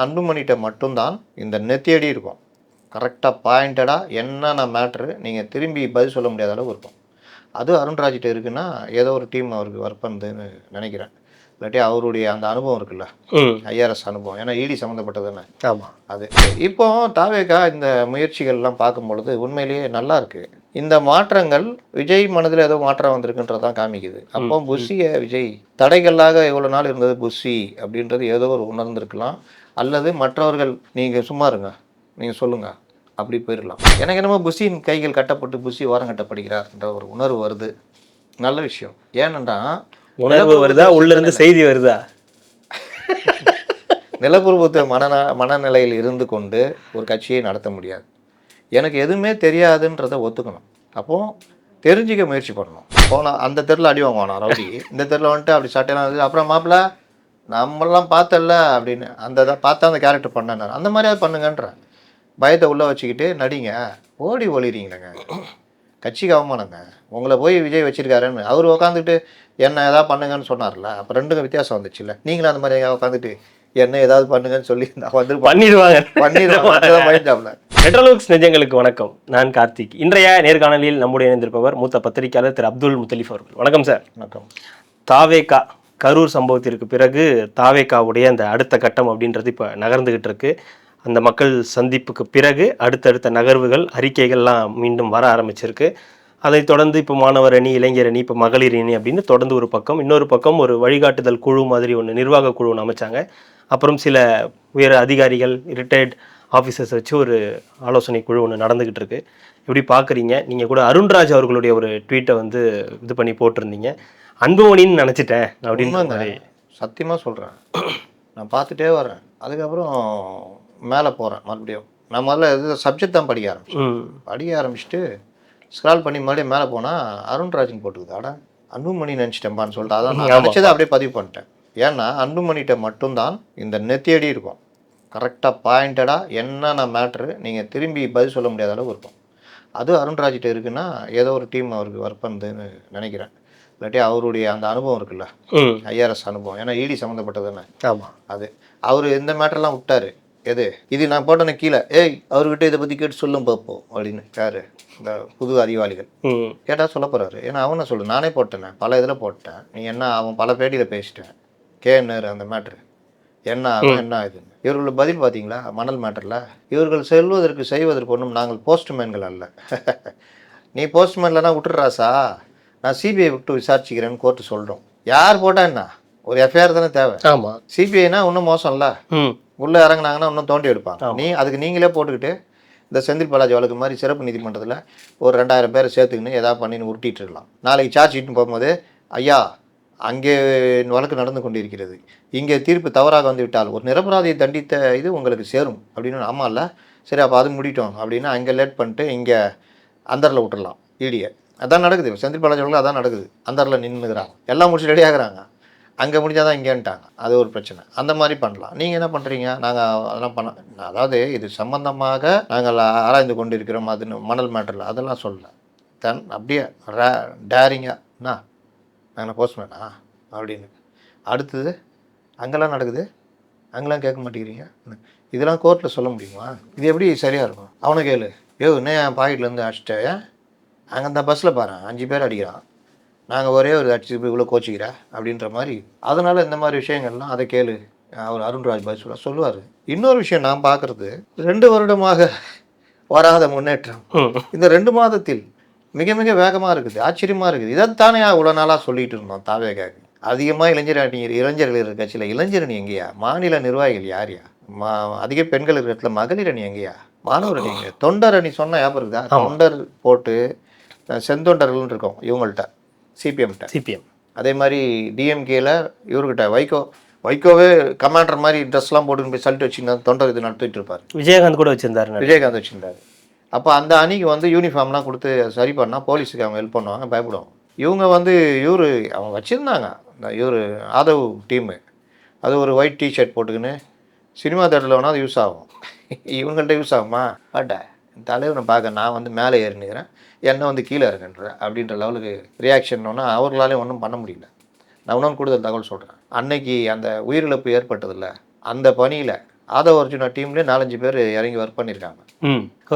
அன்புமணிகிட்ட மட்டும்தான் இந்த நெத்தியடி இருக்கும். கரெக்டாக பாயிண்டடாக என்னென்ன மேட்ரு நீங்கள் திரும்பி பதில் சொல்ல முடியாத அளவு இருக்கும். அது அருண்ராஜ்கிட்ட இருக்குன்னா ஏதோ ஒரு டீம் அவருக்கு ஒர்க் பண்ணுதுன்னு நினைக்கிறேன். இல்லாட்டி அவருடைய அந்த அனுபவம் இருக்குல்ல? ஐஆர்எஸ் அனுபவம். ஏன்னா இடி சம்மந்தப்பட்டது தானே? ஆமாம் அது. இப்போ தாவேகா இந்த முயற்சிகள்லாம் பார்க்கும் பொழுது உண்மையிலேயே நல்லா இருக்கு. இந்த மாற்றங்கள் விஜய் மனதில் ஏதோ மாற்றம் வந்திருக்குன்றதான் காமிக்குது. அப்போ புஷியை விஜய் தடைகளாக எவ்வளோ நாள் இருந்தது புஷி அப்படின்றது ஏதோ ஒரு உணர்ந்திருக்கலாம். அல்லது மற்றவர்கள் நீங்கள் சும்மா இருங்க நீங்கள் சொல்லுங்க அப்படி போயிடலாம். எனக்கு என்னமோ புஷியின் கைகள் கட்டப்பட்டு புஷி ஓரம் கட்டப்படுகிறார்ன்ற ஒரு உணர்வு வருது. நல்ல விஷயம். ஏனென்றா உணர்வு வருதா? உள்ள இருந்து செய்தி வருதா? நிலப்பிரபுத்துவ மனந மனநிலையில் இருந்து கொண்டு ஒரு கட்சியை நடத்த முடியாது. எனக்கு எதுவுமே தெரியாதுன்றதை ஒத்துக்கணும். அப்போ தெரிஞ்சுக்க முயற்சி பண்ணணும். போனால் அந்த தெருவில் அடி வாங்குவானா ரவுடி? இந்த தெருவில் வந்துட்டு அப்படி சட்டையெல்லாம் அப்புறம் மாப்பிள்ள நம்மளாம் பார்த்தல அப்படின்னு அந்த இதை பார்த்தா அந்த கேரக்டர் பண்ணேன் அந்த மாதிரியாவது பண்ணுங்கன்றேன் பயத்தை உள்ளே வச்சுக்கிட்டு நடிங்க. ஓடி ஒளிறீங்களேங்க. கட்சிக்கு அவமானங்க. உங்களை போய் விஜய் வச்சிருக்காருன்னு. அவர் உட்காந்துட்டு என்ன ஏதாவது பண்ணுங்கன்னு சொன்னார்ல. அப்போ ரெண்டுக்கும் வித்தியாசம் வந்துச்சுல்ல. நீங்களும் அந்த மாதிரி உட்காந்துட்டு என்ன ஏதாவது பண்ணுங்கன்னு சொல்லி நான் வந்து பண்ணிடுவாங்க. பண்ணிடுறேன் பயந்தாப்ல மெட்ரோலுக்ஸ் வணக்கம். நான் கார்த்திக். இன்றைய நேர்காணலில் நம்முடைய இணைந்திருப்பவர் மூத்த பத்திரிகையாளர் திரு அப்துல் முத்தலிஃப் அவர்கள். வணக்கம் சார். வணக்கம். தாவேகா. கரூர் சம்பவத்திற்கு பிறகு தாவேக்காவுடைய அந்த அடுத்த கட்டம் அப்படின்றது இப்போ நகர்ந்துகிட்டு இருக்கு. அந்த மக்கள் சந்திப்புக்கு பிறகு அடுத்தடுத்த நகர்வுகள் அறிக்கைகள்லாம் மீண்டும் வர ஆரம்பிச்சிருக்கு. அதைத் தொடர்ந்து இப்போ மாணவர் அணி இளைஞர் அணி இப்போ மகளிர் அணி அப்படின்னு தொடர்ந்து ஒரு பக்கம் இன்னொரு பக்கம் ஒரு வழிகாட்டுதல் குழு மாதிரி ஒன்று நிர்வாக குழு ஒன்று அமைச்சாங்க. அப்புறம் சில உயர் அதிகாரிகள் ரிட்டையர்ட் ஆஃபீஸர்ஸ் வச்சு ஒரு ஆலோசனை குழு ஒன்று நடந்துக்கிட்டு இருக்கு. எப்படி பார்க்குறீங்க நீங்கள் கூட அருண்ராஜ் அவர்களுடைய ஒரு ட்வீட்டை வந்து இது பண்ணி போட்டிருந்தீங்க. அன்புமணின்னு நினச்சிட்டேன் அப்படின்னு. சத்தியமாக சொல்கிறேன் நான் பார்த்துட்டே வரேன். அதுக்கப்புறம் மேலே போகிறேன் மறுபடியும். நான் முதல்ல இது சப்ஜெக்ட் தான் படிக்க ஆரம்பிச்சேன். படிக்க ஆரம்பிச்சுட்டு ஸ்க்ரால் பண்ணி மறுபடியும் மேலே போனால் அருண்ராஜன் போட்டுக்குது அட அன்புமணி நினச்சிட்டேன்பான்னு சொல்லிட்டு அதான் நான் நினச்சதை அப்படியே பதிவு பண்ணிட்டேன். ஏன்னா அன்புமணிகிட்ட மட்டும்தான் இந்த நெத்தியடி இருக்கும். கரெக்டாக பாயிண்டடாக என்னென்ன மேட்ரு நீங்கள் திரும்பி பதில் சொல்ல முடியாத அளவு இருக்கும். அது அருண்ராஜ்கிட்ட இருக்குன்னா ஏதோ ஒரு டீம் அவருக்கு ஒர்க் பண்ணுதுன்னு நினைக்கிறேன். இல்லாட்டி அவருடைய அந்த அனுபவம் இருக்குல்ல? ஐஆர்எஸ் அனுபவம். ஏன்னா இடி சம்மந்தப்பட்டது தானே? ஆமாம் அது. அவர் இந்த மேட்டர்லாம் விட்டாரு. எது? இது நான் போட்டேன கீழே ஏய் அவர்கிட்ட இதை பற்றி கேட்டு சொல்லும் பார்ப்போம் அப்படின்னு. யாரு? இந்த புது அறிவாளிகள். கேட்டால் சொல்ல போகிறாரு ஏன்னா அவனை சொல்லு நானே போட்டேனே பல இதில் போட்டேன். நீ என்ன அவன் பல பேட்டியில் பேசிட்டேன் கேன்னாரு அந்த மேட்ரு என்ன ஆகும் என்ன ஆகுதுன்னு இவர்கள் பதில் பார்த்தீங்களா மணல் மேட்டரில் இவர்கள் செல்வதற்கு செய்வதற்கு ஒன்றும் நாங்கள் போஸ்ட்மேன்கள் அல்ல. நீ போஸ்ட்மேன்லனா விட்டுறாசா நான் சிபிஐ விட்டு விசாரிச்சுக்கிறேன்னு கோர்ட்டு சொல்கிறோம் யார் போட்டா என்ன? ஒரு எஃப்ஐஆர் தானே தேவை. ஆமாம் சிபிஐனா இன்னும் மோசம்ல. உள்ளே இறங்குனாங்கன்னா இன்னும் தோண்டி எடுப்பாங்க. நீ அதுக்கு நீங்களே போட்டுக்கிட்டு இந்த செந்தில் பாலாஜி வழக்கு மாதிரி சிறப்பு நீதிமன்றத்தில் ஒரு ரெண்டாயிரம் பேரை சேர்த்துக்கின்னு ஏதாவது பண்ணின்னு உருட்டிட்டு இருக்கலாம் நாளைக்கு சார்ஜ் ஷீட்னு போகும்போது ஐயா அங்கே வழக்கு நடந்து கொண்டிருக்கிறது. இங்கே தீர்ப்பு தவறாக வந்து விட்டால் ஒரு நிரபராதியை தண்டித்த இது உங்களுக்கு சேரும். அப்படின்னு ஆமாம் இல்லை சரி அப்போ அது முடிட்டோம். அப்படின்னு அங்கே லேட் பண்ணிட்டு இங்கே அந்தரில் விட்டுறலாம். ஈடியை அதான் நடக்குது. செந்தில் பாலாஜி அதான் நடக்குது. அந்தரில் நின்றுக்கிறாங்க எல்லாம் முடிச்சு ரெடி ஆகுறாங்க. அங்கே முடிஞ்சாதான் இங்கேன்ட்டாங்க. அது ஒரு பிரச்சனை. அந்த மாதிரி பண்ணலாம். நீங்கள் என்ன பண்ணுறீங்க நாங்கள் அதெல்லாம் பண்ண அதாவது இது சம்மந்தமாக நாங்கள் ஆராய்ந்து கொண்டு இருக்கிறோம் அது மணல் மேட்டரில் அதெல்லாம் சொல்லல தன் அப்படியே ரே டேரிங்காக என்ன நாங்கள் போஸ்ட்மேனா அப்படின்னு. அடுத்தது அங்கெல்லாம் நடக்குது? அங்கெல்லாம் கேட்க மாட்டேங்கிறீங்க? இதெல்லாம் கோர்ட்டில் சொல்ல முடியுமா? இது எப்படி சரியாக இருக்கும்? அவனை கேளு. ஏ என்ன என் பாக்கெட்லேருந்து அடிச்சிட்டேன் அங்கே அந்த பஸ்ஸில் பாரு அஞ்சு பேர் அடிக்கிறான். நாங்கள் ஒரே ஒரு அடிச்சு போய் இவ்வளோ கோச்சிக்கிற அப்படின்ற மாதிரி. அதனால் இந்த மாதிரி விஷயங்கள்லாம் அதை கேளு. அவர் அருண்ராஜ் பாய் சொல்ல சொல்லுவார். இன்னொரு விஷயம் நான் பார்க்குறது ரெண்டு வருடமாக வராத முன்னேற்றம். இந்த ரெண்டு மாதத்தில் மிக மிக வேகமாக இருக்குது ஆச்சரியமாக இருக்குது. இதைத்தானே இவ்வளோ நாளாக சொல்லிட்டு இருந்தோம் தாவேகாக்கு. அதிகமாக இளைஞர் அணி இளைஞர்கள் இருக்கிற கட்சியில் இளைஞர் அணி எங்கேயா? மாநில நிர்வாகிகள் யார்யா மா அதிக பெண்கள் இருக்கிற இடத்துல மகளிர் அணி எங்கேயா? மாணவர் அணி தொண்டர் அணி சொன்னால் ஞாபகம் இருக்குதா? தொண்டர் போட்டு செந்தொண்டர்கள்னு இருக்கோம் இவங்கள்ட்ட சிபிஎம்கிட்ட. சிபிஎம். அதே மாதிரி டிஎம்கேல இவர்கிட்ட வைகோ வைகோவே கமாண்டர் மாதிரி ட்ரெஸ்லாம் போட்டுன்னு போய் சல்ட் வச்சுருந்தா தொண்டர் இது நடத்திட்டு இருப்பார் விஜயகாந்த் கூட வச்சிருந்தாரு விஜயகாந்த் வச்சிருந்தாரு. அப்போ அந்த அணிக்கு வந்து யூனிஃபார்ம்லாம் கொடுத்து சரி பண்ணால் போலீஸுக்கு அவங்க ஹெல்ப் பண்ணுவாங்க பயப்படுவாங்க. இவங்க வந்து இவர் அவங்க வச்சுருந்தாங்க. இந்த இவர் ஆதவ் டீமு அது ஒரு ஒயிட் டிஷர்ட் போட்டுக்கின்னு சினிமா தேட்டரில் வேணால் அது யூஸ் ஆகும். இவங்கள்ட்ட யூஸ் ஆகுமா? பட்ட தலைவனை பார்க்க நான் வந்து மேலே ஏறினுக்கிறேன். என்ன வந்து கீழே இருக்குன்ற அப்படின்ற லெவலுக்கு ரியாக்ஷன் ஒன்றும் அவர்களாலையும் ஒன்றும் பண்ண முடியல. நான் இன்னும் கூடுதல் தகவல் சொல்கிறேன் அன்னைக்கு அந்த உயிரிழப்பு ஏற்பட்டதில்ல அந்த பணியில் அதை ஒரிஜினல் டீம்லேயே நாலஞ்சு பேர் இறங்கி ஒர்க் பண்ணியிருக்காங்க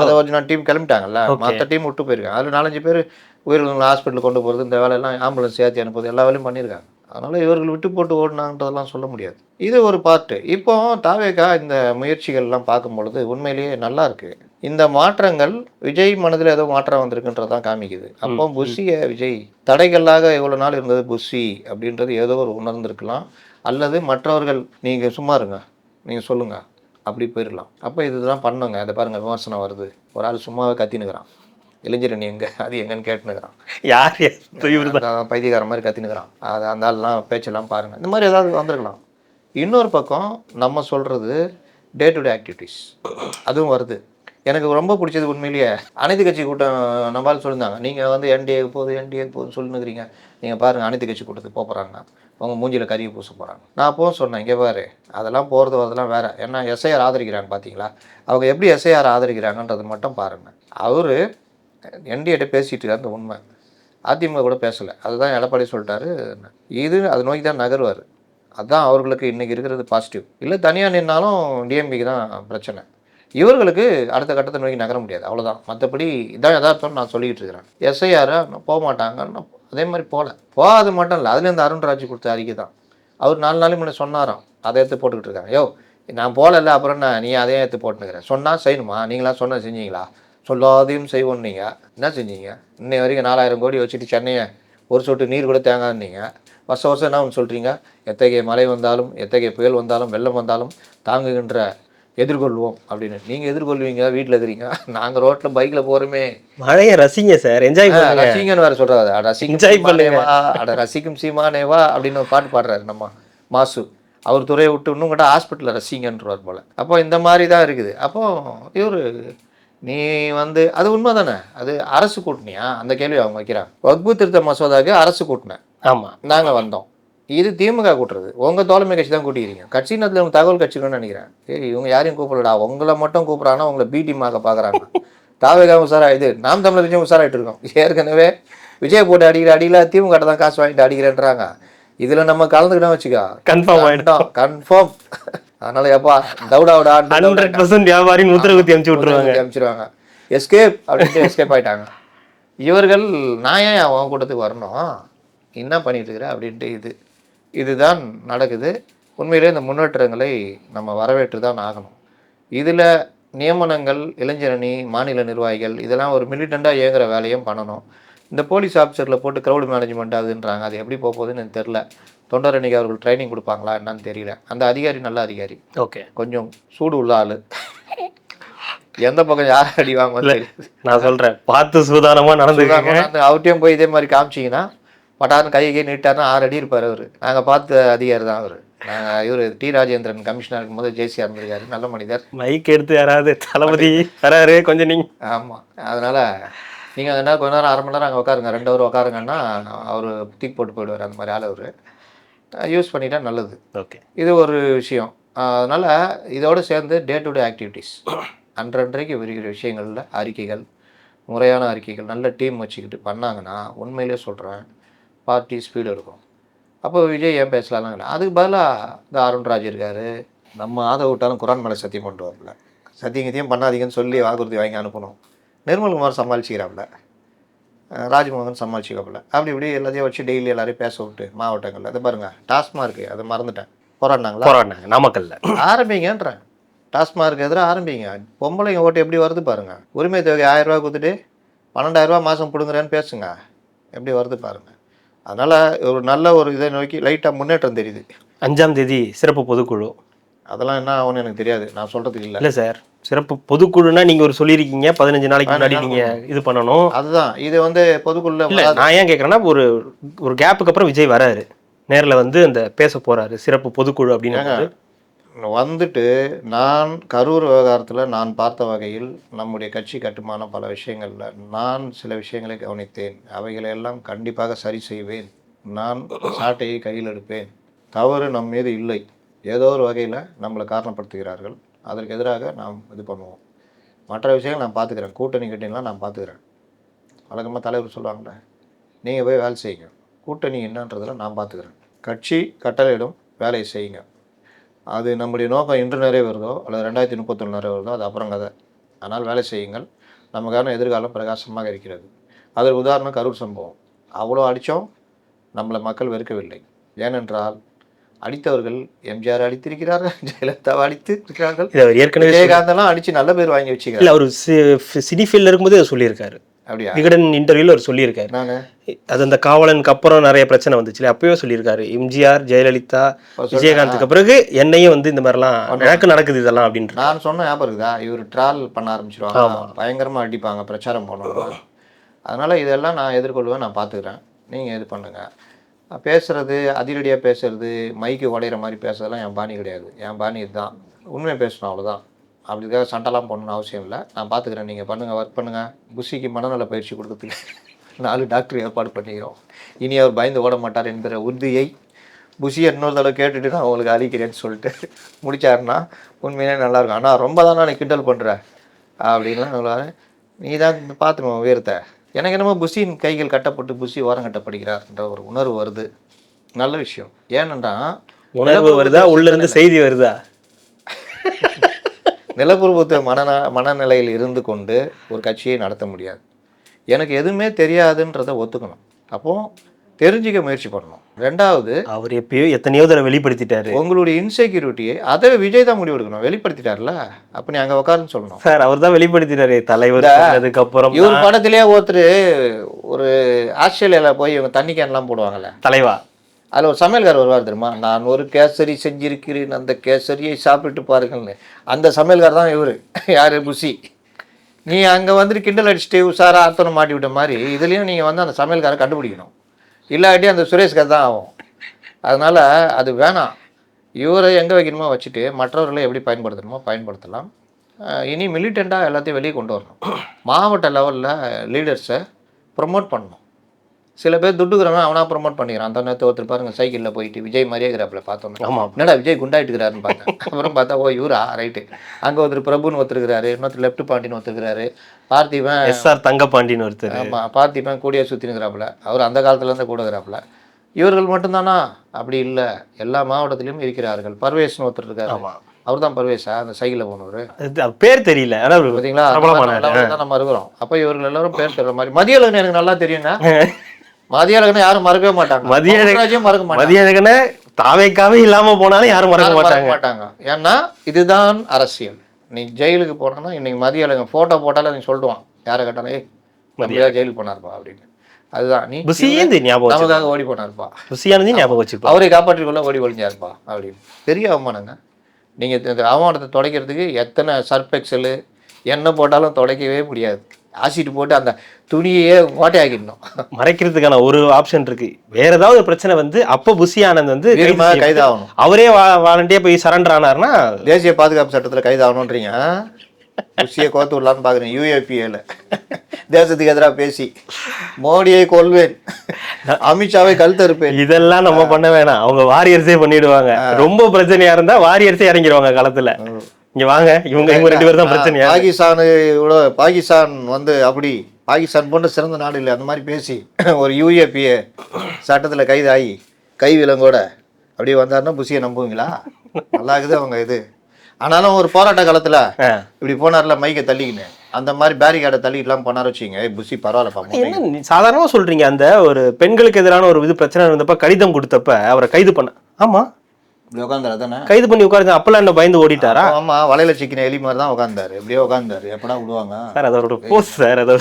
அதை ஒரிஜினல் டீம் கிளம்பிட்டாங்கல்ல. மற்ற டீம் விட்டு போயிருக்காங்க. அதில் நாலஞ்சு பேர் உயிரிழந்த ஹாஸ்பிட்டல் கொண்டு போகிறது இந்த வேலையெல்லாம் ஆம்புலன்ஸ் ஏற்றி அனுப்புறது எல்லா வேலையும் பண்ணியிருக்காங்க அதனால் இவர்கள் விட்டு போட்டு ஓடினான்றதெல்லாம் சொல்ல முடியாது. இது ஒரு பார்ட்டு இப்போ தாவேக்கா இந்த முயற்சிகள்லாம் பார்க்கும் பொழுது உண்மையிலேயே நல்லா இருக்கு. இந்த மாற்றங்கள் விஜய் மனதில் ஏதோ மாற்றம் வந்திருக்குன்றதான் காமிக்குது. அப்போ புஷியை விஜய் தடைகளாக எவ்வளோ நாள் இருந்தது புஷி அப்படின்றது ஏதோ ஒரு உணர்ந்திருக்கலாம். அல்லது மற்றவர்கள் நீங்கள் சும்மா இருங்க நீங்கள் சொல்லுங்கள் அப்படி போயிடலாம் அப்போ இதுதான் பண்ணுங்க. அதை பாருங்கள் விமர்சனம் வருது. ஒரு ஆள் சும்மாவே கத்தினுக்கிறான் இளைஞரணி எங்கே? அது எங்கன்னு கேட்டுனுக்கிறான் யார் இவர் மாதிரி கத்தினுக்கிறான் அது அந்த ஆள்லாம் பேச்செல்லாம் பாருங்கள் இந்த மாதிரி ஏதாவது வந்திருக்கலாம். இன்னொரு பக்கம் நம்ம சொல்கிறது டே டு டே ஆக்டிவிட்டீஸ் அதுவும் வருது. எனக்கு ரொம்ப பிடிச்சது உண்மையிலேயே அனைத்து கட்சி கூட்டம் நம்மளால சொல்லியிருந்தாங்க நீங்கள் வந்து என்டிஏ போகுது என்டிஏ போகுதுன்னு சொல்லுங்கிறீங்க நீங்கள் பாருங்கள் அனைத்து கட்சி கூட்டத்துக்கு போக போகிறாங்க உங்கள் மூஞ்சியில் கறியை பூச போகிறாங்க நான் அப்போ சொன்னேன் இங்கே பாரு அதெல்லாம் போகிறது வரதெல்லாம் வேறு. ஏன்னா எஸ்ஐஆர் ஆதரிக்கிறாங்க பார்த்தீங்களா அவங்க எப்படி எஸ்ஐஆர் ஆதரிக்கிறாங்கன்றது மட்டும் பாருங்கள் அவர் என்டிஏட்ட பேசிகிட்டு இருக்காரு அந்த உண்மை. அதிமுக கூட பேசலை. அதுதான் எடப்பாடி சொல்லிட்டாரு. இது அது நோக்கி தான் நகர்வார். அதுதான் அவர்களுக்கு இன்றைக்கி இருக்கிறது பாசிட்டிவ் இல்லை தனியாக நின்னாலும் டிஎம்பிக்கு தான் பிரச்சனை. இவர்களுக்கு அடுத்த கட்டத்தை நோக்கி நகர முடியாது. அவ்வளோதான் மற்றபடி இதான் யதார்த்தம் நான் சொல்லிக்கிட்டு இருக்கிறேன். எஸ்ஐஆர் போக மாட்டாங்கன்னு அதே மாதிரி போகல போகாது மட்டும் இல்லை. அதுலேருந்து அருண்ராஜ் கொடுத்த அறிக்கை தான். அவர் நாலு நாளைக்கு முன்னாடி சொன்னாராம். அதை எடுத்து போட்டுக்கிட்டு இருக்காங்க. யோ நான் போகல அப்புறம் நான் நீ அதையே எடுத்து போட்டுக்கிறேன் சொன்னால் செய்யணுமா? நீங்களா சொன்ன செஞ்சீங்களா? சொல்லாதையும் செய்வோம் நீங்கள் என்ன செஞ்சீங்க? இன்னை வரைக்கும் நாலாயிரம் கோடி வச்சுட்டு சென்னையை ஒரு சொட்டு நீர் கூட தேங்காதீங்க. வருஷம் வருஷம் என்ன ஒன்று சொல்கிறீங்க எத்தகைய மழை வந்தாலும் எத்தகைய புயல் வந்தாலும் வெள்ளம் வந்தாலும் தாங்குகின்ற எதிர்கொள்வோம் அப்படின்னு. நீங்கள் எதிர்கொள்வீங்க வீட்டில் இருக்கிறீங்க நாங்கள் ரோட்டில் பைக்கில் போகிறோமே மழையை ரசிங்க சார். என்ஜாய் ரசிங்கன்னு வேற சொல்றாரு. அட பண்ணுங்க. சீமானேவா, அட ரசிக்கும் சீமானேவா அப்படின்னு ஒரு பாட்டு பாடுறாரு நம்ம மாசு. அவர் துறையை விட்டு இன்னும் கூட ஹாஸ்பிட்டலில் ரசிங்கன்றவர் போல. அப்போ இந்த மாதிரி தான் இருக்குது. அப்போ இவர் நீ வந்து அது உண்மை தானே அது அரசு கூட்டணியா அந்த கேள்வி அவங்க வைக்கிறாங்க. வக்பு திருத்த மசோதாவுக்கு அரசு கூட்டினேன். ஆமா. நாங்கள் வந்தோம். இது திமுக கூட்டுறது. உங்கள் தோழமை கட்சி தான் கூட்டிக்கிறீங்க. கட்சி நேரத்தில் இவங்க தகவல் கட்சின்னு நினைக்கிறேன். ஏய் இவங்க யாரையும் கூப்பிடலடா. உங்களை மட்டும் கூப்பிட்றாங்கன்னா உங்களை பி டீமாக பார்க்குறாங்க தாவேகா உசாரா இது நாம் தமிழர் விஜய் உசாராயிட்டு இருக்கோம். ஏற்கனவே விஜய் போட்டு அடிக்கிற அடியில் திமுக தான் காசு வாங்கிட்டு அடிக்கிறேன்றாங்க. இதில் நம்ம கலந்துக்கிட்டோம் வச்சுக்கோ. கன்ஃபார்ம் ஆயிடும் கன்ஃபார்ம் அதனால எப்பா தவுடாவுடா ஹண்ட்ரட் பர்சன்ட் வியாபாரின்னு முத்திரகுத்தி அமுச்சு விட்டுருவாங்க. அனுப்பிச்சிருவாங்க எஸ்கேப் அப்படின்ட்டு எஸ்கேப் ஆயிட்டாங்க. இவர்கள் நான் ஏன் அவன் கூட்டத்துக்கு வரணும்? என்ன பண்ணிட்டு இருக்கிற அப்படின்ட்டு இது. இதுதான் நடக்குது. உண்மையிலே இந்த முன்னேற்றங்களை நம்ம வரவேற்று தான் ஆகணும். இதில் நியமனங்கள் இளைஞரணி மாநில நிர்வாகிகள் இதெல்லாம் ஒரு மிலிட்டண்ட்டாக இயங்குற வேலையும் பண்ணணும். இந்த போலீஸ் ஆஃபீஸரில் போட்டு க்ரௌடு மேனேஜ்மெண்ட் அதுன்றாங்க அது எப்படி போக போகுதுன்னு எனக்கு தெரில தொண்டர் அன்னைக்கு அவர்கள் ட்ரைனிங் கொடுப்பாங்களா என்னன்னு தெரியல. அந்த அதிகாரி நல்ல அதிகாரி. ஓகே. கொஞ்சம் சூடு உள்ள ஆளு. எந்த பக்கம் யார் அடி வாங்க தெரியாது நான் சொல்றேன். பார்த்து சூதானமா நடந்துக்கங்க. அந்த அவர்ட்டையும் போய் இதே மாதிரி காமிச்சிங்கன்னா பட்டாருன்னு கையை கை நீட்டாருன்னா ஆறு அடி இருப்பார் அவர். நாங்கள் பார்த்த அதிகாரி தான் அவர். நாங்கள் இவர் டி ராஜேந்திரன் கமிஷனர் இருக்கும்போது ஜேசிஆர் இருந்திருக்காரு நல்ல மனிதர். மைக் எடுத்து யாராவது தளபதி வராரு கொஞ்சம் நீங்க. ஆமாம் அதனால் நீங்கள் என்ன கொஞ்ச நேரம் அரை மணி நேரம் அங்கே உட்காருங்க. ரெண்டு ஹவர் உட்காருங்கன்னா அவர் தூக்கி போட்டு போயிடுவார். அந்த மாதிரி ஆள் அவர். யூஸ் பண்ணிட்டா நல்லது. ஓகே. இது ஒரு விஷயம். அதனால் இதோடு சேர்ந்து டே டு டே ஆக்டிவிட்டீஸ் அன்றன்றைக்கு வருகிற விஷயங்களில் அறிக்கைகள் முறையான அறிக்கைகள் நல்ல டீம் வச்சுக்கிட்டு பண்ணாங்கன்னா உண்மையிலே சொல்கிறேன் பார்ட்டி ஸ்பீடு இருக்கும். அப்போ விஜய் ஏன் பேசலாம் இல்லை அதுக்கு பதிலாக இந்த அருண்ராஜ் இருக்காரு நம்ம ஆத விட்டாலும் குரான் மேலே சத்தியம் கொண்டு வரல சத்தியம் கத்தியம் பண்ணாதீங்கன்னு சொல்லி வாக்குறுதி வாங்கி அனுப்பணும். நிர்மல்குமார் சமாளிச்சுக்கிறாப்புல ராஜ்மோகன் சமாளிச்சுக்காப்புல அப்படி இப்படி எல்லாத்தையும் வச்சு டெய்லி எல்லாரையும் பேச விட்டு மாவட்டங்களில். அதை பாருங்க டாஸ்மார்க் அதை மறந்துட்டேன். போராடினாங்களா? போராடினாங்க நாமக்கல்ல. ஆரம்பிங்கன்றேன். டாஸ்மார்க் எதிராக ஆரம்பிங்க. பொம்பளைங்க ஓட்டு எப்படி வருது பாருங்க. உரிமை தொகை ஆயிரம் ரூபாய் கொடுத்துட்டு பன்னெண்டாயிரம் ரூபாய் மாதம் பிடுங்குறேன்னு பேசுங்க. எப்படி வருது பாருங்க. அதனால ஒரு நல்ல ஒரு இதை நோக்கி லைட்டாக முன்னேற்றம் தெரியுது. அஞ்சாம் தேதி சிறப்பு பொதுக்குழு. அதெல்லாம் என்ன ஆகும்னு எனக்கு தெரியாது. நான் சொல்றதுக்கு இல்லை. இல்ல சார். சிறப்பு பொதுக்குழுனா நீங்க ஒரு சொல்லியிருக்கீங்க. பதினஞ்சு நாளைக்கு முன்னாடி நீங்க இது பண்ணணும். அதுதான். இது வந்து இல்ல நான் ஏன் கேக்குறேன்னா ஒரு ஒரு கேப்புக்கு அப்புறம் விஜய் வராரு. நேர்ல வந்து அந்த பேச போறாரு. சிறப்பு பொதுக்குழு அப்படின்னு வந்துட்டு நான் கரூர் விவகாரத்தில் நான் பார்த்த வகையில் நம்முடைய கட்சி கட்டுமான பல விஷயங்களில் நான் சில விஷயங்களை கவனித்தேன். அவைகளை எல்லாம் கண்டிப்பாக சரி செய்வேன். நான் சாட்டையை கையில் எடுப்பேன். தவறு நம் மீது இல்லை. ஏதோ ஒரு வகையில் நம்மளை காரணப்படுத்துகிறார்கள். அதற்கு எதிராக நாம் இது பண்ணுவோம். மற்ற விஷயங்கள் நான் பார்த்துக்கிறேன். கூட்டணி கிட்டலாம் நான் பார்த்துக்கிறேன். வழக்கமாக தலைவர் சொல்லுவாங்களே நீங்கள் போய் வேலை செய்யுங்க. கூட்டணி என்னன்றதில் நான் பார்த்துக்கிறேன். கட்சி கட்டளையிடும் வேலையை செய்யுங்க. அது நம்முடைய நோக்கம் இன்று நிறைவேறுதோ அல்லது ரெண்டாயிரத்தி முப்பத்தொன்று நிறைவேறுதோ அது அப்புறம் கதை. ஆனால் வேலை செய்யுங்கள். நமக்கான எதிர்காலம் பிரகாசமாக இருக்கிறது. அதற்கு உதாரணம் கரூர் சம்பவம். அவ்வளோ அடித்தோம். நம்மளை மக்கள் வெறுக்கவில்லை. ஏனென்றால் அடித்தவர்கள் எம்ஜிஆர் அடித்திருக்கிறார்கள் ஜெயலலிதாவை அடித்து இருக்கிறார்கள் அவர் ஏற்கனவே விஜயகாந்தெல்லாம் அடித்து நல்ல பேர் வாங்கி வச்சுக்கிறார். இல்ல அவர் சினி ஃபீல்ட்ல இருக்கும்போது அதை சொல்லியிருக்காரு. அப்படியா? விகடன் இன்டர்வியூல அவர் சொல்லியிருக்காரு. நான்? அது அந்த காவலனுக்கு அப்புறம் நிறைய பிரச்சனை வந்துச்சுல அப்பவே சொல்லியிருக்காரு. எம்ஜிஆர் ஜெயலலிதா விஜயகாந்துக்கு பிறகு என்னையும் வந்து இந்த மாதிரிலாம் எனக்கு நடக்குது இதெல்லாம் அப்படின்ட்டு நான் சொன்ன ஞாபகம் இருக்குதா? இவர் ட்ரால் பண்ண ஆரம்பிச்சிருவாங்க. பயங்கரமா அடிப்பாங்க பிரச்சாரம் பண்ணுவாங்க அதனால இதெல்லாம் நான் எதிர்கொள்வேன் நான் பார்த்துக்கிறேன். நீங்க இது பண்ணுங்க. பேசுகிறது அதிரடியாக பேசுகிறது மைக்கு உடையிற மாதிரி பேசுறதெல்லாம் என் பாணி கிடையாது. என் பாணி இதுதான். உண்மையை பேசணும் அவ்வளோதான் அப்படிக்காக சண்டைலாம் பண்ணணும்னு அவசியம் இல்லை. நான் பார்த்துக்கிறேன். நீங்கள் பண்ணுங்கள் ஒர்க் பண்ணுங்கள் புஷிக்கு மனநல பயிற்சி கொடுக்கறதுக்கு நாலு டாக்டர் ஏற்பாடு பண்ணிக்கிறோம். இனி அவர் பயந்து ஓட மாட்டார் என்கிற உறுதியை புஷியை இன்னொரு தடவை கேட்டுட்டு நான் உங்களுக்கு அழிக்கிறேன்னு சொல்லிட்டு முடிச்சாருன்னா உண்மையிலே நல்லாயிருக்கும் ஆனால் ரொம்ப தான் நீ கிண்டல் பண்ணுறேன் அப்படின்லாம் சொல்லுவார். நீ தான் பார்த்துருவோம் உயரத்தை. எனக்கு என்னமோ புஷின் கைகள் கட்டப்பட்டு புஷி ஓரம் கட்டப்படுகிறார்ன்ற ஒரு உணர்வு வருது. நல்ல விஷயம். ஏனென்றா உணர்வு வருதா? உள்ள இருந்து செய்தி வருதா? நிலப்பிரபுத்துவ மனந மனநிலையில் இருந்து கொண்டு ஒரு கட்சியை நடத்த முடியாது. எனக்கு எதுவுமே தெரியாதுன்றதை ஒத்துக்கணும். அப்போ தெரிஞ்சுக்க முயற்சி பண்ணணும். ரெண்டாவது அவர் எப்பயோ எத்தனையோ தடவை வெளிப்படுத்திட்டாரு. உங்களுடைய இன்செக்யூரிட்டியை அதை விஜய் தான் முடிவெடுக்கணும். வெளிப்படுத்திட்டார்ல? அப்போ நீ அங்கே உட்காருன்னு சொல்லணும். சார் அவர் தான் வெளிப்படுத்திட்டாரு. தலைவர் அதுக்கு அப்புறம் இவர் படத்திலேயே ஒருத்தர் ஒரு ஆஸ்திரேலியால போய் இவங்க தண்ணி கேன்லாம் போடுவாங்கல்ல? தலைவா. அதில் ஒரு சமையல்கார் வருவார் தெரியுமா? நான் ஒரு கேசரி செஞ்சிருக்கிறேன் அந்த கேசரியை சாப்பிட்டு பாருங்கள்னு. அந்த சமையல்கார் தான் இவர். யார்? புசி நீ அங்கே வந்துட்டு கிண்டல் அடிச்சுட்டு உஷாரா அர்த்தனை மாட்டி விட்ட மாதிரி இதுலேயும் நீங்கள் வந்து அந்த சமையல்காரை கண்டுபிடிக்கணும். இல்லாட்டி அந்த சுரேஷ்கர் தான் ஆகும். அதனால் அது வேணாம். இவரை எங்கே வைக்கணுமோ வச்சுட்டு மற்றவர்களை எப்படி பயன்படுத்தணுமோ பயன்படுத்தலாம். இனி மிலிட்டண்ட்டாக எல்லாத்தையும் வெளியே கொண்டு வரணும். மாவட்ட லெவலில் லீடர்ஸை ப்ரொமோட் பண்ணணும். சில பேர் துட்டுக்கிறவன் அவனா ப்ரொமோட் பண்ணிக்கிறான். அந்த நேரத்தை ஒருத்தர் பாருங்க சைக்கிளில் போயிட்டு விஜய் மாதிரியே இருக்கிறாப்புல பார்த்தோம் என்னடா விஜய் குண்டாயிட்டுக்கிறாருன்னு பார்த்தேன். அப்புறம் பார்த்தா ஓ இவரா? ரைட்டு அங்கே ஒருத்தர் பிரபுன்னு ஒருத்தருக்கிறாரு இன்னொருத்தர் லெஃப்ட் பாண்டின்னு ஒருத்தருக்கிறாரு பார்த்திபன் எஸ் ஆர் தங்கபாண்டின்னு ஒருத்தர். ஆமாம் பார்த்திபன் கூடிய சுற்றினுக்கிறாப்புல அவர் அந்த காலத்துலேருந்து கூட இருக்கிறாப்புல. இவர்கள் மட்டும்தானா? அப்படி இல்லை. எல்லா மாவட்டத்திலையும் இருக்கிறார்கள். பர்வேஷ்னு ஒருத்தர் இருக்காரு. ஆமா. அவர் தான் பர்வேஷா? அந்த சைக்கிளில் போனவர். பேர் தெரியல. பார்த்தீங்களா நம்ம இருக்கிறோம். அப்போ இவர்கள் எல்லாரும் பேர் சொல்ற மாதிரி. மதியழகன் எனக்கு நல்லா தெரியுங்க மதியழகனை யாரும் மறக்கவே மாட்டாங்க. மதியழகன் மோகன்ராஜையும் மறக்க மாட்டாங்க. மதியழகன தாவைக்காவே இல்லாம போனாலும் யாரும் மறக்க மாட்டாங்க. மாட்டாங்க. ஏன்னா இதுதான் அரசியல். நீ ஜெயிலுக்கு போனோம்னா இன்னைக்கு மதியழகன் போட்டோ போட்டாலும் நீ சொல்லுவான். யாரை கேட்டாலும் ஏய் மதியா ஜெயிலுக்கு போனார்ப்பா அப்படின்னு. அதுதான். நீ புசியேந்து ஞாபகம் நமக்காக ஓடி போனார்ப்பா. புசியானதையும் ஞாபகம் வச்சுக்கோ. அவரை காப்பாற்றிக்கொள்ள ஓடி ஒளிஞ்சாருப்பா அப்படின்னு. பெரிய அவமானங்க. நீங்கள் இந்த அவமானத்தை துடைக்கிறதுக்கு எத்தனை சர்ப் எக்ஸலு என்ன போட்டாலும் துடைக்கவே முடியாது. ஆசிட் போட்டு அந்த துணியையே ஓட்டையாக்கிடணும். மறைக்கிறதுக்கான ஒரு ஆப்ஷன் இருக்கு. வேற ஏதாவது ஒரு பிரச்சனை வந்து அப்ப புசி ஆனந்த் வந்து கைதாகணும். அவரே வாலண்டியா போய் சரண்டர் ஆனார்னா தேசிய பாதுகாப்பு சட்டத்தில் கைதாகணுன்றீங்க ருசியை கோத்து விடலான்னு பார்க்குறேன் யூஏபிஏல தேசத்துக்கு எதிராக பேசி. மோடியை கொல்வேன். அமித்ஷாவை கழுத்தறுப்பேன். இதெல்லாம் நம்ம பண்ண வேணாம். அவங்க வாரியர்ஸே பண்ணிடுவாங்க. ரொம்ப பிரச்சனையா இருந்தா வாரியர்ஸே இறங்கிடுவாங்க களத்துல இங்க வாங்க. இவங்க இவங்க ரெண்டு பேரும் தான் பிரச்சனையா? பாகிஸ்தானோட பாகிஸ்தான் வந்து அப்படி பாகிஸ்தான் போன்ற சிறந்த நாடு இல்லை அந்த மாதிரி பேசி ஒரு யூஏபிஏ சட்டத்தில் கைதாகி கை விலங்கோட அப்படியே வந்தாருன்னா புசியை நம்புவீங்களா? நல்லா இருக்குது அவங்க இது. ஆனாலும் ஒரு போராட்ட காலத்தில். இப்படி போனார்ல மைக்கை தள்ளிக்கின்னு. அந்த மாதிரி பேரிகார்டை தள்ளிக்கலாம் போனார் வச்சுங்க புசி பரவாயில்லப்பா மொட்டை. என்ன நீ சாதாரணமா சொல்றீங்க அந்த ஒரு பெண்களுக்கு எதிரான ஒரு இது பிரச்சனை இருந்தப்ப கடிதம் கொடுத்தப்ப அவரை கைது பண்ண. ஆமா. இப்படி உட்காந்தாரு தானே கைது பண்ணி உட்காருங்க அப்பெல்லாம் என்ன பயந்து ஓடிட்டாரா? ஆமா வலையில சிக்கின எலி மாதிரி தான் உட்காந்தாரு எப்படியோ உட்காந்தாரு எப்படா விடுவாங்க? சார் அதோட போஸ் சார் அது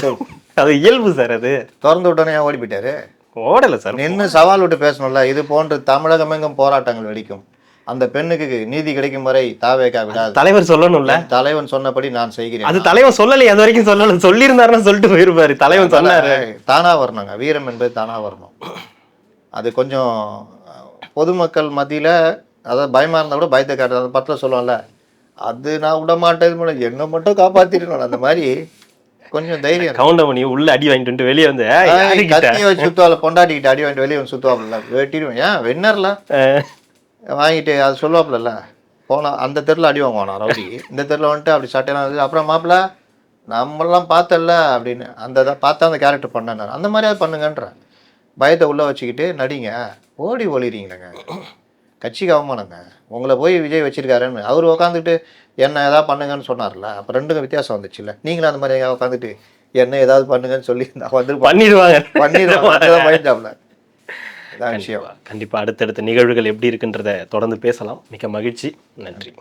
அது இயல்பு சார் அது. திறந்து விட்டோன்னே ஓடி போயிட்டாரு? ஓடல சார். நின்று சவால் விட்டு பேசணும்ல. இது போன்று தமிழகமெங்கும் போராட்டங்கள் வெடிக்கும். அந்த பெண்ணுக்கு நீதி கிடைக்கும் வரை தாவேக்கா விடாது. தலைவர் சொல்லணும்ல. தலைவன் சொன்னபடி நான் செய்கிறேன். அது தலைவன் சொல்லலையே அது வரைக்கும் சொல்லல. சொல்லியிருந்தாருன்னா சொல்லிட்டு போயிருப்பாரு. தலைவன் சொன்னாரு. தானா வரணுங்க வீரம் என்பது தானா வரணும் அது கொஞ்சம் பொதுமக்கள் மத்தியில அதாவது பயமா இருந்தா கூட பயத்தை காட்டுறது அந்த படத்துல சொல்லுவோம்ல அது நான் விட மாட்டேன் பண்ண- என்னை மட்டும் காப்பாத்திடணும். அந்த மாதிரி கொஞ்சம் தைரியம் இருக்கணும். கவுண்டமணி உள்ள அடி வாங்கிட்டு வந்துட்டு வெளியே வந்து? கத்தியை வச்சு சுத்துவாள் பொண்டாட்டிக்கிட்ட அடி வாங்கிட்டு வெளியே வந்து சுத்துவாப்புல வெட்டிடுவேன். ஏன் அஹ், வாங்கிட்டு அது சொல்லுவாப்புல போனா அந்த தெருல அடி வாங்குவானா ரவுடி. இந்த தெருல வந்துட்டு அப்படி சட்டையெல்லாம் வந்து அப்புறம் மாப்பிள்ள நம்மளாம் பார்த்தல அப்படின்னு அந்த இதை பார்த்தா அந்த கேரக்டர் பண்ணேன் அந்த மாதிரியாவது பண்ணுங்கன்றேன் பயத்தை உள்ள வச்சுக்கிட்டு நடிங்க ஓடி ஒளிறீங்களேங்க. கட்சிக்கு அவமானங்க. உங்களை போய் விஜய் வச்சிருக்காருன்னு அவர் உட்காந்துட்டு என்ன ஏதாவது பண்ணுங்கன்னு சொன்னார்ல அப்போ ரெண்டுக்கும் வித்தியாசம் வந்துச்சுல்ல. நீங்களும் அந்த மாதிரி உட்காந்துட்டு என்ன ஏதாவது பண்ணுங்கன்னு சொல்லி வந்து பண்ணிடுவாங்க. பண்ணிடுவேன் பயந்தாப்ல விஷயம். கண்டிப்பா அடுத்தடுத்த நிகழ்வுகள் எப்படி இருக்குன்றத தொடர்ந்து பேசலாம். மிக்க மகிழ்ச்சி. நன்றி.